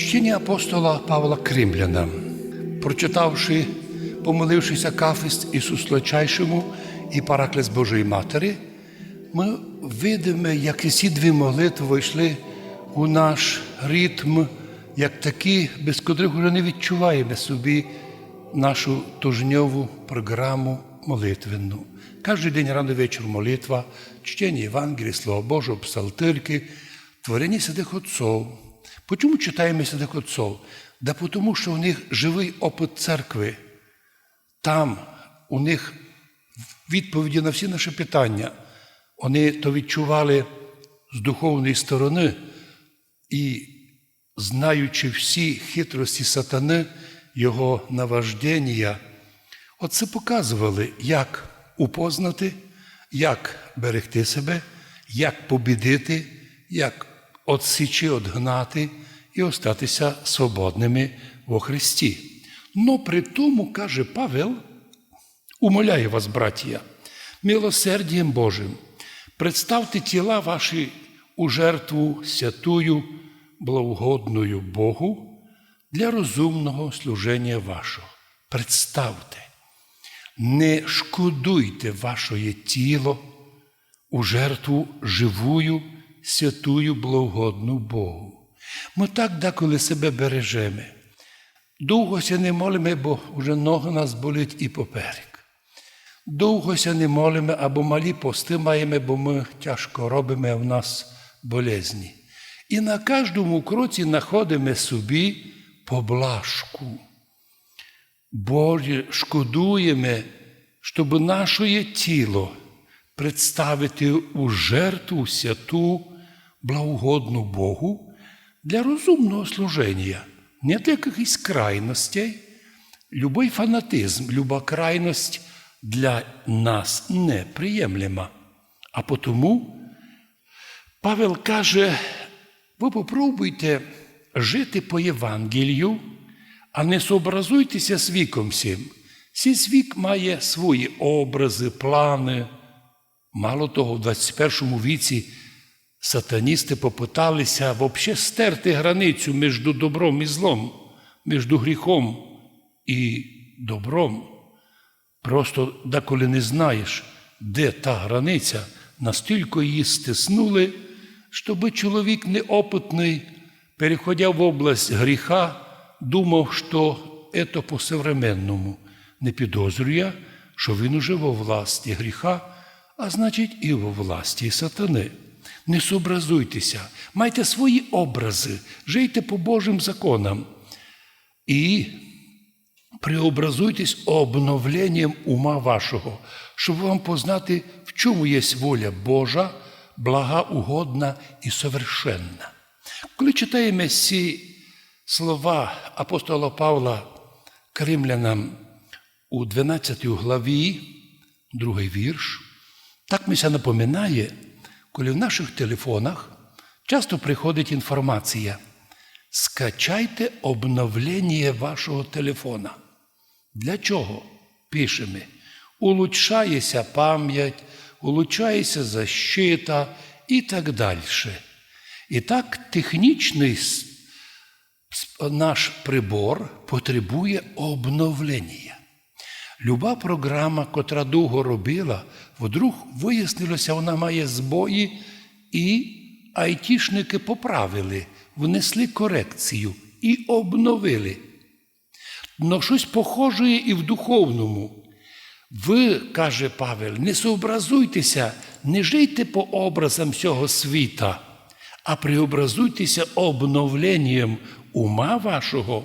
Чтення апостола Павла Кримляна, прочитавши, помолившись Акафист Ісус Слочайшому і Параклес Божої Матері, ми видимо, як і ці дві молитви вийшли у наш ритм, як такі, без котрих вже не відчуваємо собі нашу тижневу програму молитвенну. Кожен день рано вечір молитва, чтення Євангелія, Слова Божого, псалтирки, творення святих отців. Почому читаємо святих отців? Да тому, що у них живий опит церкви. Там у них відповіді на всі наші питання. Вони то відчували з духовної сторони і, знаючи всі хитрості сатани, його наваждення, оце показували, як упознати, як берегти себе, як побідити, як отсічі, отгнати і остатися свободними во Христі. Но при тому, каже Павел, умоляю вас, братія, милосердієм Божим, представте тіла ваші у жертву святую, благогодною Богу для розумного служення вашого. Представте, не шкодуйте вашоє тіло у жертву живую, святую, благогодну Богу. Ми так деколи себе бережемо. Довго ся не молимо, бо вже нога нас болить і поперек. Довго ся не молимо або малі пости маємо, бо ми тяжко робимо, в нас болезні. І на кожному кроці знаходимо собі поблажку. Боже, шкодуємо, щоб наше тіло представити у жертву святу, благогодну Богу для розумного служення, не для якихось крайностей. Любой фанатизм, люба крайність для нас неприємлема. А тому Павел каже, ви попробуйте жити по Євангелію, а не сообразуйтеся з віком всім. Цей вік має свої образи, плани. Мало того, в 21 віці сатаністи попиталися взагалі стерти границю між добром і злом, між гріхом і добром. Просто деколи не знаєш, де та границя, настільки її стиснули, щоб чоловік неопитний, переходя в область гріха, думав, що це по-современному, не підозрює, що він уже во власті гріха, а значить, і во власті сатани. Не сообразуйтеся, майте свої образи, жийте по Божим законам. І преобразуйтесь обновленням ума вашого, щоб вам познати, в чому є воля Божа, блага, угодна і совершенна. Коли читаємо ці слова апостола Павла Кримлянам у 12 главі, другий вірш, так мися напоминає, коли в наших телефонах часто приходить інформація. Скачайте обновлення вашого телефона. Для чого? Пишемо. Улучшається пам'ять, улучшається защита і так далі. І так технічний наш прибор потребує обновлення. Люба програма, котра довго робила, вдруг вияснилося, вона має збої, і айтішники поправили, внесли корекцію і обновили. Но щось похоже і в духовному. Ви, каже Павел, не сообразуйтеся, не жийте по образам цього світа, а преобразуйтеся обновленням ума вашого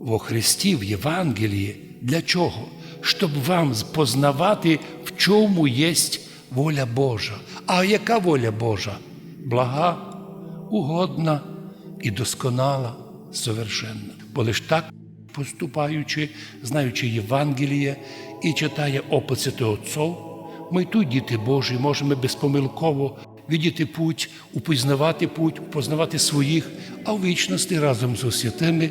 во Христі, в Євангелії. Для чого? Щоб вам познавати, в чому є воля Божа. А яка воля Божа? Блага, угодна і досконала, совершенна. Бо лиш так, поступаючи, знаючи Євангеліє і читає опит святих Отців, ми тут, діти Божі, можемо безпомилково видіти путь, упізнавати путь, упознавати своїх, а в вічності разом з святими